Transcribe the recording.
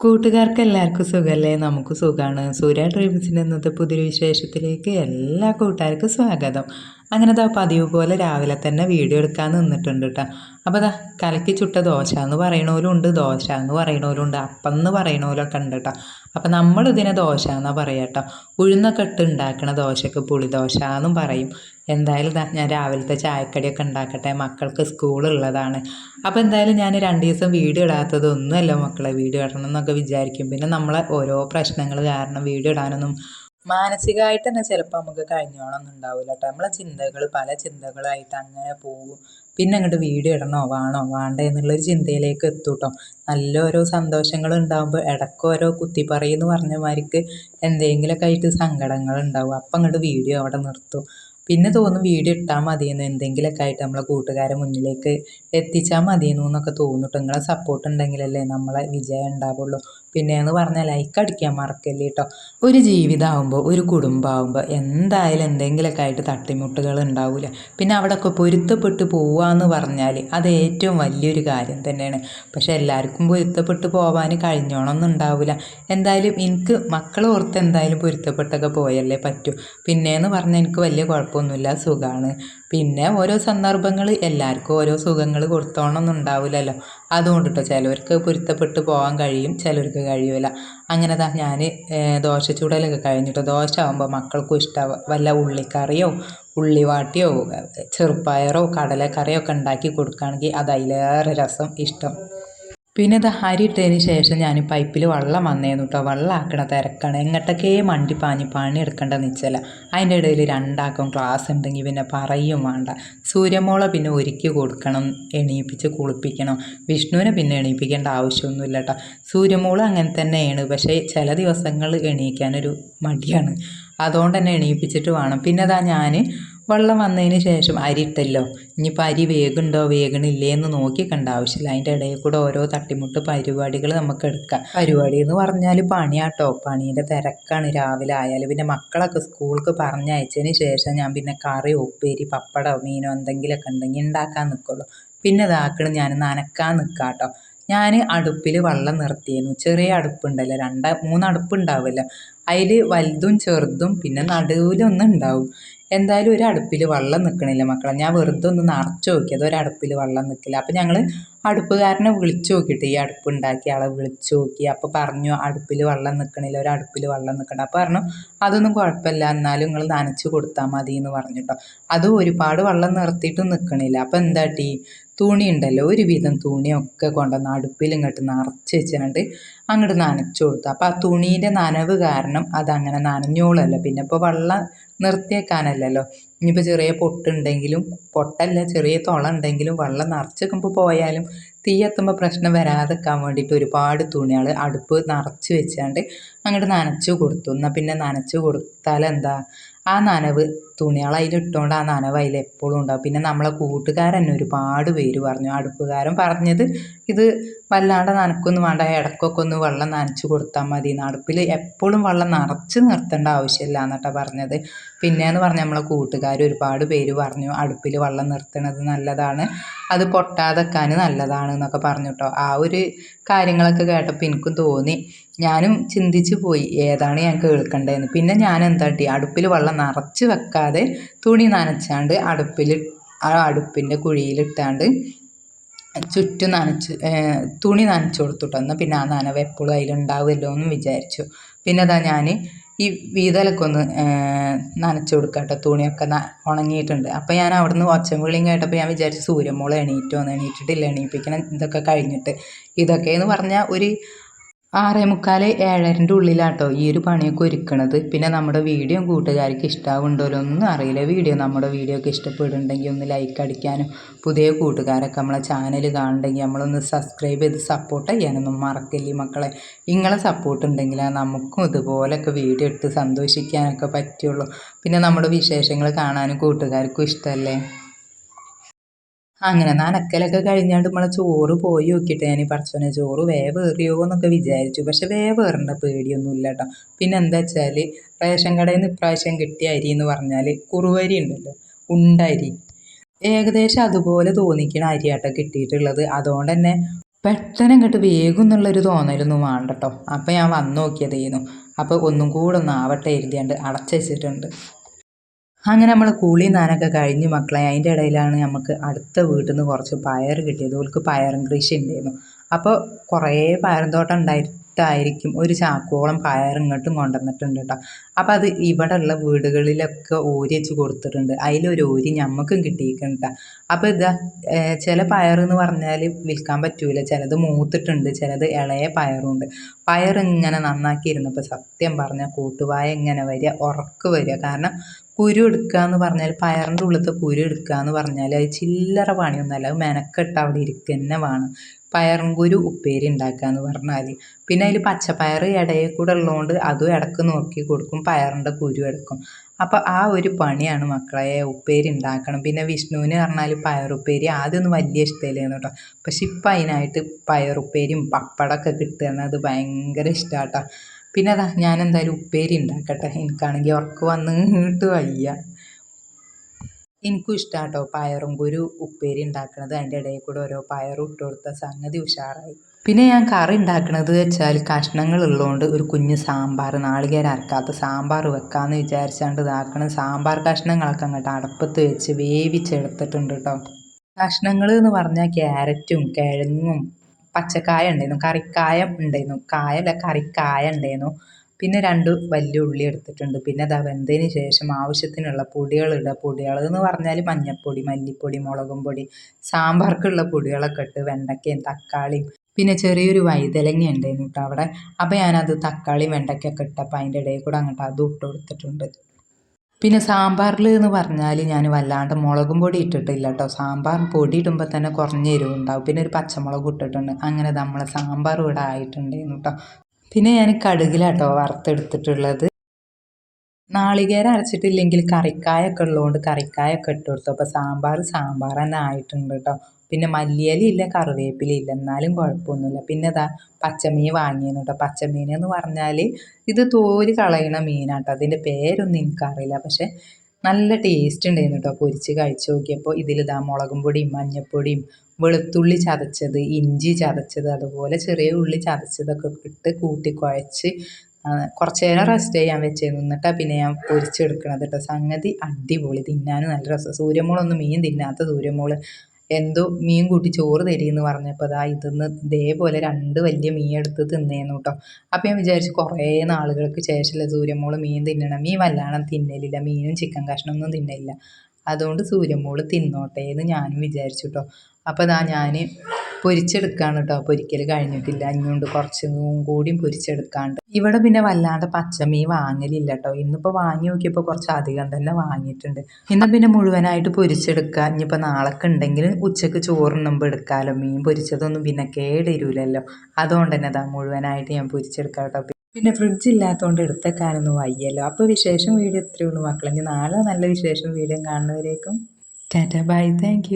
കൂട്ടുകാർക്ക് എല്ലാവർക്കും സുഖമല്ലേ? നമുക്ക് സുഖമാണ്. സൂര്യ ഡ്രീംസിന്റെ ഇന്നത്തെ പുതിയൊരു വിശേഷത്തിലേക്ക് എല്ലാ കൂട്ടുകാർക്കും സ്വാഗതം. അങ്ങനെ ദാ പതിവ് പോലെ രാവിലെ തന്നെ വീഡിയോ എടുക്കാൻ നിന്നിട്ടുണ്ട് കേട്ടോ അപ്പോൾ ദാ കലക്കി ചുട്ട ദോശ എന്ന് പറയണോലും ഉണ്ട് ദോശ എന്ന് പറയണോലും ഉണ്ട് അപ്പം എന്ന് പറയണവരൊക്കെ ഉണ്ട് കേട്ടോ അപ്പോൾ നമ്മൾ ഇതിനെ ദോശ എന്നാണ് പറയുക കേട്ടോ ഉഴുന്നൊക്കെ ഇട്ട് ഉണ്ടാക്കണ ദോശക്ക് പുളിദോശ എന്നും പറയും. എന്തായാലും ഞാൻ രാവിലത്തെ ചായക്കടിയൊക്കെ ഉണ്ടാക്കട്ടെ മക്കൾക്ക് സ്കൂളുള്ളതാണ് അപ്പോൾ എന്തായാലും ഞാൻ രണ്ട് ദിവസം വീഡിയോ ഇടാത്തത് ഒന്നുമല്ല മക്കളെ വീഡിയോ ഇടണം എന്നൊക്കെ വിചാരിക്കും. പിന്നെ നമ്മളെ ഓരോ പ്രശ്നങ്ങൾ കാരണം വീഡിയോ ഇടാനൊന്നും മാനസികമായിട്ട് തന്നെ ചിലപ്പോൾ നമുക്ക് കഴിഞ്ഞോളൊന്നും ഉണ്ടാവില്ല കേട്ടോ നമ്മളെ ചിന്തകൾ പല ചിന്തകളായിട്ട് അങ്ങനെ പോകും. പിന്നെ അങ്ങോട്ട് വീഡിയോ ഇടണോ? വേണോ? വേണ്ടേ എന്നുള്ളൊരു ചിന്തയിലേക്ക് എത്തൂട്ടോ. നല്ല ഓരോ സന്തോഷങ്ങൾ ഉണ്ടാകുമ്പോൾ ഇടയ്ക്ക് ഓരോ കുത്തിപ്പറയെന്ന് പറഞ്ഞമാർക്ക് മാതിരിക്ക് എന്തെങ്കിലുമൊക്കെ ആയിട്ട് സങ്കടങ്ങൾ ഉണ്ടാവും അപ്പം അങ്ങോട്ട് വീഡിയോ അവിടെ നിർത്തും. പിന്നെ തോന്നും വീഡിയോ ഇട്ടാൽ മതിയെന്ന് എന്തെങ്കിലുമൊക്കെ ആയിട്ട് നമ്മളെ കൂട്ടുകാരെ മുന്നിലേക്ക് എത്തിച്ചാൽ മതിയെന്നു എന്നൊക്കെ തോന്നിട്ട് നിങ്ങളെ സപ്പോർട്ട് ഉണ്ടെങ്കിലല്ലേ നമ്മളെ വിജയം ഉണ്ടാവുള്ളൂ. പിന്നെ എന്ന് പറഞ്ഞാൽ ലൈക്ക് അടിക്കാൻ മറക്കല്ലേ കേട്ടോ ഒരു ജീവിതമാകുമ്പോൾ ഒരു കുടുംബമാകുമ്പോൾ എന്തായാലും എന്തെങ്കിലുമൊക്കെ ആയിട്ട് തട്ടിമുട്ടുകൾ ഉണ്ടാവില്ല പിന്നെ അവിടെയൊക്കെ പൊരുത്തപ്പെട്ട് പോവാന്ന് പറഞ്ഞാൽ അത് ഏറ്റവും വലിയൊരു കാര്യം തന്നെയാണ്. പക്ഷേ എല്ലാവർക്കും പൊരുത്തപ്പെട്ട് പോകാൻ കഴിഞ്ഞോണമെന്നും ഉണ്ടാവില്ല എന്തായാലും എനിക്ക് മക്കളെ ഓർത്ത് എന്തായാലും പൊരുത്തപ്പെട്ടൊക്കെ പോയല്ലേ പറ്റൂ. പിന്നെയെന്ന് പറഞ്ഞാൽ എനിക്ക് വലിയ കുഴപ്പമൊന്നുമില്ല സുഖമാണ് പിന്നെ ഓരോ സന്ദർഭങ്ങൾ എല്ലാവർക്കും ഓരോ സുഖങ്ങൾ കൊടുത്തോണമെന്നും ഉണ്ടാവില്ലല്ലോ അതുകൊണ്ട് കേട്ടോ ചിലവർക്ക് പൊരുത്തപ്പെട്ട് പോകാൻ കഴിയും ചിലവർക്ക് കഴിയില്ല അങ്ങനെ താ ഞാൻ ദോശ ചൂടലൊക്കെ കഴിഞ്ഞിട്ട് ദോശ ആകുമ്പോൾ മക്കൾക്കും ഇഷ്ടമാവുക വല്ല ഉള്ളിക്കറിയോ ഉള്ളിവാട്ടിയോ ചെറുപ്പയറോ കടലക്കറിയോ ഒക്കെ ഉണ്ടാക്കി കൊടുക്കുകയാണെങ്കിൽ അത് അതിലേറെ രസം ഇഷ്ടം. പിന്നെ ഇത് അരി ഇട്ടതിന് ശേഷം ഞാൻ പൈപ്പിൽ വെള്ളം വന്നേന്നു കേട്ടോ വെള്ളം ആക്കണ തിരക്കാണ്. എങ്ങോട്ടൊക്കെ മണ്ടി പാഞ്ഞ് പണി എടുക്കേണ്ട നിച്ചല്ല അതിന്റെ ഇടയിൽ രണ്ടാക്കും ക്ലാസ് ഉണ്ടെങ്കിൽ പിന്നെ പറയും വേണ്ട. സൂര്യമോളെ പിന്നെ ഒരുക്കി കൊടുക്കണം എണീപ്പിച്ച് കുളിപ്പിക്കണം. വിഷ്ണുവിനെ പിന്നെ എണീപ്പിക്കേണ്ട ആവശ്യമൊന്നുമില്ല കേട്ടോ സൂര്യമോൾ അങ്ങനെ തന്നെയാണ്. പക്ഷേ ചില ദിവസങ്ങൾ എണീക്കാനൊരു മടിയാണ്. അതുകൊണ്ട് തന്നെ എണീപ്പിച്ചിട്ട് വേണം. പിന്നെ അതാ ഞാൻ വെള്ളം വന്നതിന് ശേഷം അരി ഇട്ടല്ലോ ഇനിയിപ്പോൾ അരി വേഗുണ്ടോ വേഗണില്ലേ എന്ന് നോക്കി കണ്ട ആവശ്യമില്ല. അതിന്റെ ഇടയിൽ കൂടെ ഓരോ തട്ടിമുട്ട് പരിപാടികൾ നമുക്ക് എടുക്കാം. പരിപാടി എന്ന് പറഞ്ഞാൽ പണിയാട്ടോ. പണീന്റെ തിരക്കാണ്. രാവിലെ ആയാൽ പിന്നെ മക്കളൊക്കെ സ്കൂൾക്ക് പറഞ്ഞയച്ചതിന് ശേഷം ഞാൻ പിന്നെ കറി ഉപ്പേരി പപ്പടമോ മീനോ എന്തെങ്കിലുമൊക്കെ ഉണ്ടെങ്കിൽ ഉണ്ടാക്കാൻ നിൽക്കുള്ളൂ പിന്നെ ഇതാക്കണം ഞാൻ നനക്കാൻ നിൽക്കാട്ടോ കേട്ടോ ഞാൻ അടുപ്പിൽ വെള്ളം നിർത്തിയിരുന്നു. ചെറിയ അടുപ്പുണ്ടല്ലോ. രണ്ട് മൂന്ന് അടുപ്പുണ്ടാവുമല്ലോ അതിൽ വലുതും ചെറുതും പിന്നെ നടുവിലൊന്നും ഉണ്ടാവും എന്തായാലും ഒരു അടുപ്പിൽ വെള്ളം നിൽക്കണില്ല മക്കളെ. ഞാൻ വെറുതെ ഒന്ന് നിറച്ച് നോക്കി. അത് ഒരടുപ്പിൽ വെള്ളം നിൽക്കില്ല അപ്പം ഞങ്ങൾ അടുപ്പുകാരനെ വിളിച്ചു നോക്കിയിട്ട് ഈ അടുപ്പ് ഉണ്ടാക്കിയ ആളെ വിളിച്ചു നോക്കി. അപ്പോൾ പറഞ്ഞു അടുപ്പിൽ വെള്ളം നിൽക്കണില്ല ഒരു അടുപ്പിൽ വെള്ളം നിൽക്കണ്ട അപ്പോൾ പറഞ്ഞു അതൊന്നും കുഴപ്പമില്ല. എന്നാലും നിങ്ങൾ നനച്ച് കൊടുത്താൽ മതി എന്ന് പറഞ്ഞിട്ടോ അത് ഒരുപാട് വെള്ളം നിർത്തിയിട്ടും നിൽക്കണില്ല അപ്പോൾ ടീ തുണി ഉണ്ടല്ലോ. ഒരുവിധം തുണിയൊക്കെ കൊണ്ടുവന്ന് അടുപ്പിൽ ഇങ്ങോട്ട് നിറച്ച് വെച്ചിട്ട് അങ്ങോട്ട് നനച്ചു കൊടുത്തു. അപ്പോൾ ആ തുണീന്റെ നനവ് കാരണം അതങ്ങനെ നനഞ്ഞോളല്ലോ പിന്നെ ഇപ്പോൾ വെള്ളം നിർത്തിയേക്കാനല്ലല്ലോ. ഇനിയിപ്പോൾ ചെറിയ പൊട്ടുണ്ടെങ്കിലും പൊട്ടല്ല ചെറിയ തുള ഉണ്ടെങ്കിലും വെള്ളം നിറച്ച് വെക്കുമ്പോൾ പോയാലും തീ എത്തുമ്പോൾ പ്രശ്നം വരാതെക്കാൻ വേണ്ടിയിട്ട് ഒരുപാട് തുണികൾ അടുപ്പ് നിറച്ച് വെച്ചാണ്ട് അങ്ങോട്ട് നനച്ചു കൊടുത്തു. എന്നാൽ പിന്നെ നനച്ചു കൊടുത്താൽ എന്താ ആ നനവ് തുണികൾ അതിലിട്ടുകൊണ്ട് ആ നനവ് അതിൽ എപ്പോഴും ഉണ്ടാവും. പിന്നെ നമ്മളെ കൂട്ടുകാരൻ തന്നെ ഒരുപാട് പേര് പറഞ്ഞു. അടുപ്പുകാരൻ പറഞ്ഞത് ഇത് വല്ലാണ്ട് നനക്കൊന്നും വേണ്ട ഇടയ്ക്കൊക്കെ ഒന്ന് വെള്ളം നനച്ച് കൊടുത്താൽ മതി. അടുപ്പിൽ എപ്പോഴും വെള്ളം നിറച്ച് നിർത്തേണ്ട ആവശ്യമില്ല എന്നിട്ടാണ് പറഞ്ഞത്. പിന്നെയെന്ന് പറഞ്ഞാൽ നമ്മളെ കൂട്ടുകാർ ഒരുപാട് പേര് പറഞ്ഞു അടുപ്പിൽ വെള്ളം നിർത്തണത് നല്ലതാണ് അത് പൊട്ടാതെക്കാൻ നല്ലതാണ് എന്നൊക്കെ പറഞ്ഞു കേട്ടോ ആ ഒരു കാര്യങ്ങളൊക്കെ കേട്ടപ്പോൾ എനിക്കും തോന്നി. ഞാനും ചിന്തിച്ചു പോയി ഏതാണ് ഞാൻ കേൾക്കേണ്ടതെന്ന് പിന്നെ ഞാൻ എന്താട്ടി അടുപ്പിൽ വെള്ളം നിറച്ച് വെക്കാതെ തുണി നനച്ചാണ്ട് അടുപ്പിൽ ആ അടുപ്പിന്റെ കുഴിയിലിട്ടാണ്ട് ചുറ്റും നനച്ച് തുണി നനച്ചു കൊടുത്തുട്ടോ. എന്നാൽ പിന്നെ ആ നനവ് എപ്പോഴും അതിലുണ്ടാവുമല്ലോ എന്നും വിചാരിച്ചു. പിന്നെ അതാ ഞാൻ ഈ വീതലൊക്കെ ഒന്ന് കൊടുക്കട്ടെ കൊടുക്കാം കേട്ടോ തുണിയൊക്കെ ഉണങ്ങിയിട്ടുണ്ട്. അപ്പോൾ ഞാൻ അവിടുന്ന് ഒച്ചം വിളിയും കേട്ടപ്പോൾ ഞാൻ വിചാരിച്ചു സൂര്യമോൾ എണീറ്റോ എന്ന്. എണീറ്റിട്ടില്ല എണീപ്പിക്കണം. ഇതൊക്കെ കഴിഞ്ഞിട്ട്. ഇതൊക്കെ എന്ന് പറഞ്ഞാൽ ഒരു ആറേ മുക്കാൽ ഏഴരന്റെ ഉള്ളിലാട്ടോ ഈ ഒരു പണിയൊക്കെ ഒരുക്കണത്. പിന്നെ നമ്മുടെ വീഡിയോ കൂട്ടുകാർക്ക് ഇഷ്ടമാവുണ്ടോ ഒന്നും അറിയില്ല. വീഡിയോ നമ്മുടെ വീഡിയോ ഒക്കെ ഇഷ്ടപ്പെടുന്നുണ്ടെങ്കിൽ ഒന്ന് ലൈക്ക് അടിക്കാനും പുതിയ കൂട്ടുകാരൊക്കെ നമ്മളെ ചാനൽ കാണുന്നുണ്ടെങ്കിൽ നമ്മളൊന്ന് സബ്സ്ക്രൈബ് ചെയ്ത് സപ്പോർട്ട് ചെയ്യാനൊന്നും മറക്കില്ലേ മക്കളെ. നിങ്ങളെ സപ്പോർട്ട് ഉണ്ടെങ്കിൽ നമുക്കും ഇതുപോലൊക്കെ വീഡിയോ ഇട്ട് സന്തോഷിക്കാനൊക്കെ പറ്റുള്ളൂ. പിന്നെ നമ്മുടെ വിശേഷങ്ങൾ കാണാനും കൂട്ടുകാർക്കും ഇഷ്ടമല്ലേ അങ്ങനെ ഞാൻ നനക്കലൊക്കെ കഴിഞ്ഞാണ്ട് നമ്മളെ ചോറ് പോയി നോക്കിയിട്ട് ഞാൻ പറച്ചോനെ ചോറ് വേവേറിയോ? എന്നൊക്കെ വിചാരിച്ചു. പക്ഷെ വേവേറേണ്ട പേടിയൊന്നുമില്ല കേട്ടോ പിന്നെ എന്താ വെച്ചാൽ റേഷൻ കടയിൽ നിന്ന് ഇപ്രാവശ്യം കിട്ടിയ അരി എന്ന് പറഞ്ഞാൽ കുറുവരി ഉണ്ടല്ലോ ഉണ്ടരി. ഏകദേശം അതുപോലെ തോന്നിക്കണ അരിയാട്ടോ കിട്ടിയിട്ടുള്ളത്. അതുകൊണ്ട് തന്നെ പെട്ടെന്ന് ഇങ്ങോട്ട് വേഗം എന്നുള്ളൊരു തോന്നലൊന്നും വേണ്ട കേട്ടോ അപ്പോൾ ഞാൻ വന്നു നോക്കിയതേന്നു അപ്പോൾ ഒന്നും കൂടെ ഒന്ന് ആവട്ടെ എഴുതിയാണ്ട് അടച്ചു വെച്ചിട്ടുണ്ട്. അങ്ങനെ നമ്മൾ കൂളി നാനൊക്കെ കഴിഞ്ഞ് മക്കളെ അതിന്റെ ഇടയിലാണ് നമുക്ക് അടുത്ത വീട്ടിൽ നിന്ന് കുറച്ച് പയർ കിട്ടിയത്. ഓൾക്ക് പയറും കൃഷി ഉണ്ടായിരുന്നു അപ്പോൾ കുറേ പയറും തോട്ടം ഉണ്ടായിട്ടായിരിക്കും ഒരു ചാക്കോളം പയർ ഇങ്ങോട്ടും കൊണ്ടുവന്നിട്ടുണ്ട് കേട്ടോ അപ്പോൾ അത് ഉള്ള വീടുകളിലൊക്കെ ഓരി വെച്ച് കൊടുത്തിട്ടുണ്ട്. അതിലൊരു ഓരി ഞമ്മക്കും കിട്ടിയിട്ടുണ്ട് അപ്പോൾ ഇതാ ചില പയർ എന്ന് പറഞ്ഞാൽ വിൽക്കാൻ പറ്റൂല. ചിലത് മൂത്തിട്ടുണ്ട് ചിലത് ഇളയ പയറുണ്ട്. പയർ ഇങ്ങനെ നന്നാക്കിയിരുന്നപ്പോൾ സത്യം പറഞ്ഞാൽ കൂട്ടുവായ ഇങ്ങനെ വരിക ഉറക്ക് വരിക. കാരണം കുരു എടുക്കുക എന്ന് പറഞ്ഞാൽ പയറിന്റെ ഉള്ളിലത്തെ കുരു എടുക്കുക എന്ന് പറഞ്ഞാൽ അത് ചില്ലറ പണിയൊന്നുമല്ല. അത് മെനക്കെട്ട് അവിടെ ഇരിക്കുക തന്നെ വേണം. പയറും കുരു ഉപ്പേരി ഉണ്ടാക്കുക എന്ന് പറഞ്ഞാൽ പിന്നെ അതിൽ പച്ചപ്പയർ ഇടയിൽ കൂടെ ഉള്ളതുകൊണ്ട് അതും ഇടയ്ക്ക് നോക്കി കൊടുക്കും പയറിന്റെ കുരു എടുക്കും. അപ്പോൾ ആ ഒരു പണിയാണ് മക്കളെ ഉപ്പേരി ഉണ്ടാക്കണം. പിന്നെ വിഷ്ണുവിന് പറഞ്ഞാൽ പയറുപ്പേരി ആദ്യമൊന്നും വലിയ ഇഷ്ടമില്ലായിരുന്നു കേട്ടോ. പക്ഷെ ഇപ്പം അതിനായിട്ട് പയറുപ്പേരിയും പപ്പടമൊക്കെ കിട്ടുകയാണ് അത് ഭയങ്കര ഇഷ്ടമാണ് കേട്ടോ പിന്നെ അതാ ഞാൻ എന്തായാലും ഉപ്പേരി ഉണ്ടാക്കട്ടെ. എനിക്കാണെങ്കിൽ ഉറക്കം വന്നിട്ട് വയ്യ. എനിക്കും ഇഷ്ടമാണ് കേട്ടോ പയറും കുരു ഉപ്പേരി ഉണ്ടാക്കുന്നത് അതിന്റെ ഇടയിൽ കൂടെ ഓരോ പയറും ഇട്ട് കൊടുത്ത സംഗതി ഉഷാറായി. പിന്നെ ഞാൻ കറി ഉണ്ടാക്കുന്നത് വെച്ചാൽ കഷ്ണങ്ങൾ ഉള്ളതുകൊണ്ട് ഒരു കുഞ്ഞ് സാമ്പാർ നാളികേരം അരക്കാത്ത സാമ്പാർ വെക്കാമെന്ന് വിചാരിച്ചാണ്ട് ഇതാക്കണം സാമ്പാർ കഷ്ണങ്ങളൊക്കെ അങ്ങോട്ട് അടപ്പത്ത് വെച്ച് വേവിച്ചെടുത്തിട്ടുണ്ട് കേട്ടോ കഷ്ണങ്ങൾ എന്ന് പറഞ്ഞാൽ ക്യാരറ്റും കിഴങ്ങും പച്ചക്കായ ഉണ്ടായിരുന്നു. കറിക്കായ ഉണ്ടായിരുന്നു. കായല്ല കറിക്കായ ഉണ്ടായിരുന്നു. പിന്നെ രണ്ട് വലിയ ഉള്ളി എടുത്തിട്ടുണ്ട്. പിന്നെ അത് വെന്തതിന് ശേഷം ആവശ്യത്തിനുള്ള പൊടികളിടുക പൊടികൾ എന്ന് പറഞ്ഞാൽ മഞ്ഞൾപ്പൊടി മല്ലിപ്പൊടി മുളകും പൊടി സാമ്പാർക്കുള്ള പൊടികളൊക്കെ ഇട്ട് വെണ്ടയ്ക്കയും തക്കാളിയും. പിന്നെ ചെറിയൊരു വൈതലങ്ങ ഉണ്ടായിരുന്നു കേട്ടോ അവിടെ. അപ്പോൾ ഞാനത് തക്കാളി വെണ്ടയ്ക്കൊക്കെ ഇട്ടപ്പോൾ അതിന്റെ ഇടയിൽ കൂടെ അങ്ങോട്ട് അതും ഇട്ട് കൊടുത്തിട്ടുണ്ട്. പിന്നെ സാമ്പാറിൽ എന്ന് പറഞ്ഞാൽ ഞാൻ വല്ലാണ്ട് മുളകും പൊടി ഇട്ടിട്ടില്ല കേട്ടോ സാമ്പാർ പൊടി ഇടുമ്പോൾ തന്നെ കുറഞ്ഞ എരിവുണ്ടാവും. പിന്നെ ഒരു പച്ചമുളക് ഇട്ടിട്ടുണ്ട്. അങ്ങനെ നമ്മളെ സാമ്പാർ ഇവിടെ ആയിട്ടുണ്ടായിരുന്നു കേട്ടോ പിന്നെ ഞാൻ കടുകിലാട്ടോ വറുത്തെടുത്തിട്ടുള്ളത്. നാളികേരം അരച്ചിട്ടില്ലെങ്കിൽ കറിക്കായൊക്കെ ഉള്ളതുകൊണ്ട് കറിക്കായൊക്കെ ഇട്ട് കൊടുത്തു. അപ്പോൾ സാമ്പാർ സാമ്പാർ തന്നെ ആയിട്ടുണ്ട് കേട്ടോ പിന്നെ മല്ലിയിലില്ല ഇല്ല കറിവേപ്പില ഇല്ല. എന്നാലും കുഴപ്പമൊന്നുമില്ല. പിന്നെ ഇതാ പച്ചമീൻ വാങ്ങിയിരുന്നു കേട്ടോ പച്ചമീൻ എന്ന് പറഞ്ഞാൽ ഇത് തോൽ കളയണ മീനാട്ടോ. അതിന്റെ പേരൊന്നും എനിക്കറിയില്ല. പക്ഷെ നല്ല ടേസ്റ്റ് ഉണ്ടായിരുന്നു കേട്ടോ പൊരിച്ച് കഴിച്ച് നോക്കിയപ്പോൾ ഇതിലിതാ മുളകും പൊടിയും മഞ്ഞൾപ്പൊടിയും വെളുത്തുള്ളി ചതച്ചത് ഇഞ്ചി ചതച്ചത് അതുപോലെ ചെറിയ ഉള്ളി ചതച്ചതൊക്കെ ഇട്ട് കൂട്ടി കുഴച്ച് കുറച്ച് നേരം റെസ്റ്റ് ചെയ്യാൻ വെച്ചിരുന്നു. എന്നിട്ടാണ് പിന്നെ ഞാൻ പൊരിച്ചെടുക്കണത് കേട്ടോ സംഗതി അടിപൊളി. തിന്നാനും നല്ല രസം. സൂര്യമോളൊന്നും മീൻ തിന്നാത്ത സൂര്യമോൾ എന്തോ മീൻ കൂട്ടി ചോറ് തരിയെന്ന് പറഞ്ഞപ്പോൾ അതാ ഇതിന്ന് ഇതേപോലെ രണ്ട് വലിയ മീൻ എടുത്ത് തിന്നേന്നു കേട്ടോ അപ്പോൾ ഞാൻ വിചാരിച്ചു കുറേ നാളുകൾക്ക് ശേഷമല്ലേ സൂര്യമോൾ മീൻ തിന്നണം. മീൻ വല്ലാണ്ട് തിന്നലില്ല. മീനും ചിക്കൻ കഷ്ണമൊന്നും തിന്നലില്ല. അതുകൊണ്ട് സൂര്യമോൾ തിന്നോട്ടെ എന്ന് ഞാനും വിചാരിച്ചു കേട്ടോ അപ്പോൾ ഇതാ ഞാൻ പൊരിച്ചെടുക്കുകയാണ് കേട്ടോ പൊരിക്കൽ കഴിഞ്ഞിട്ടില്ല. ഇനിയുണ്ട് കുറച്ചും കൂടിയും പൊരിച്ചെടുക്കാണ്ട്. ഇവിടെ പിന്നെ വല്ലാണ്ട് പച്ചമീൻ വാങ്ങലില്ല കേട്ടോ ഇന്നിപ്പോൾ വാങ്ങി നോക്കിയപ്പോൾ കുറച്ച് അധികം തന്നെ വാങ്ങിയിട്ടുണ്ട്. ഇന്ന് പിന്നെ മുഴുവനായിട്ട് പൊരിച്ചെടുക്കുക ഇനിയിപ്പോൾ നാളൊക്കെ ഉണ്ടെങ്കിൽ ഉച്ചയ്ക്ക് ചോറുണ്ണുമ്പോൾ എടുക്കാമല്ലോ മീൻ പൊരിച്ചതൊന്നും പിന്നെ കേടിരൂലല്ലോ അതുകൊണ്ട് തന്നെ അതാ മുഴുവനായിട്ട് ഞാൻ പൊരിച്ചെടുക്കാം കേട്ടോ പിന്നെ ഫ്രിഡ്ജ് ഇല്ലാത്തതുകൊണ്ട് എടുത്തേക്കാനൊന്നും വയ്യല്ലോ. അപ്പോൾ വിശേഷം വീഡിയോ ഇത്രയേ ഉള്ളൂ. മക്കളെങ്കിൽ നാളെ നല്ല വിശേഷം വീഡിയോ കാണുന്നവരേക്കും. Tata bye thank